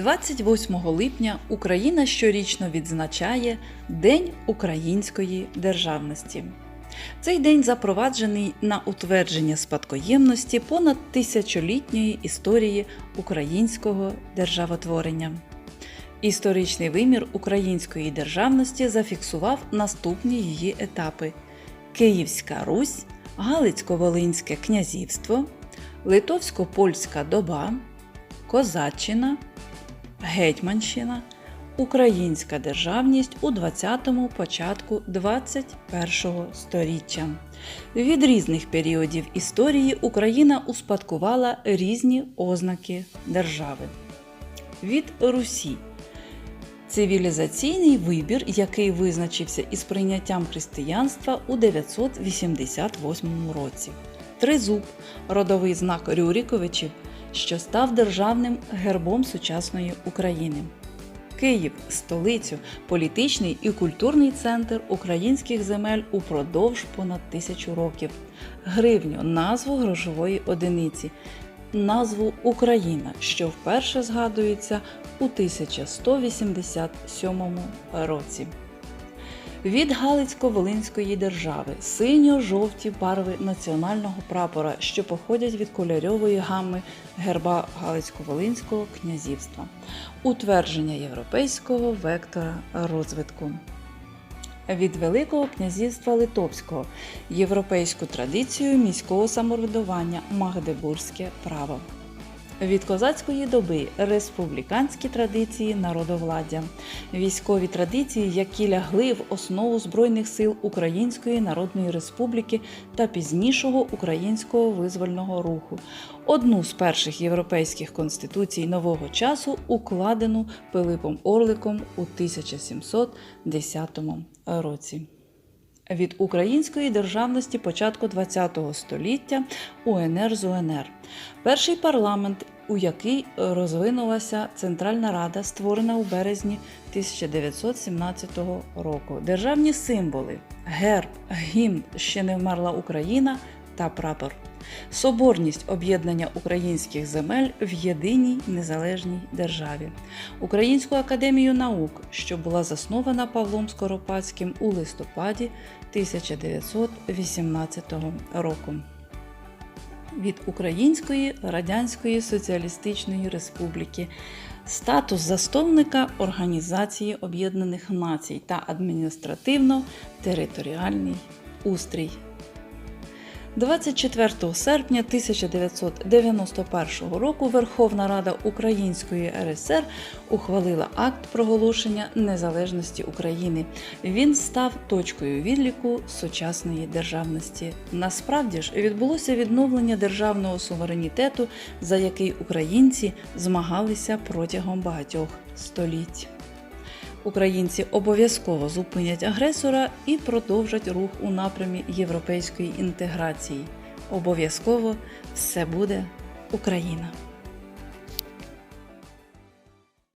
28 липня Україна щорічно відзначає День української державності. Цей день запроваджений на утвердження спадкоємності понад тисячолітньої історії українського державотворення. Історичний вимір української державності зафіксував наступні її етапи: Київська Русь, Галицько-Волинське князівство, Литовсько-Польська доба, Козаччина, Гетьманщина, Українська державність у 20-му початку 21-го сторіччя. Від різних періодів історії Україна успадкувала різні ознаки держави. Від Русі цивілізаційний вибір, який визначився із прийняттям християнства у 988 році. Тризуб родовий знак Рюріковичів, що став державним гербом сучасної України. Київ столицю, політичний і культурний центр українських земель упродовж понад тисячу років. Гривню назву грошової одиниці, назву Україна, що вперше згадується у 1187 році. Від Галицько-Волинської держави синьо-жовті барви національного прапора, що походять від кольорьової гамми герба Галицько-Волинського князівства, утвердження європейського вектора розвитку. Від Великого князівства Литовського європейську традицію міського самоврядування Магдебурзьке право. Від козацької доби республіканські традиції народовладдя, військові традиції, які лягли в основу Збройних сил Української Народної Республіки та пізнішого українського визвольного руху, одну з перших європейських конституцій нового часу, укладену Пилипом Орликом у 1710 році. Від української державності початку ХХ століття УНР з УНР. Перший парламент, у який розвинулася Центральна Рада, створена у березні 1917 року. Державні символи, герб, гімн ще не вмерла Україна та прапор. Соборність об'єднання українських земель в єдиній незалежній державі, Українську академію наук, що була заснована Павлом Скоропадським у листопаді 1918 року. Від Української Радянської Соціалістичної Республіки статус засновника Організації Об'єднаних Націй та адміністративно-територіальний устрій 24 серпня 1991 року Верховна Рада Української РСР ухвалила акт проголошення незалежності України. Він став точкою відліку сучасної державності. Насправді ж відбулося відновлення державного суверенітету, за який українці змагалися протягом багатьох століть. Українці обов'язково зупинять агресора і продовжать рух у напрямі європейської інтеграції. Обов'язково все буде Україна!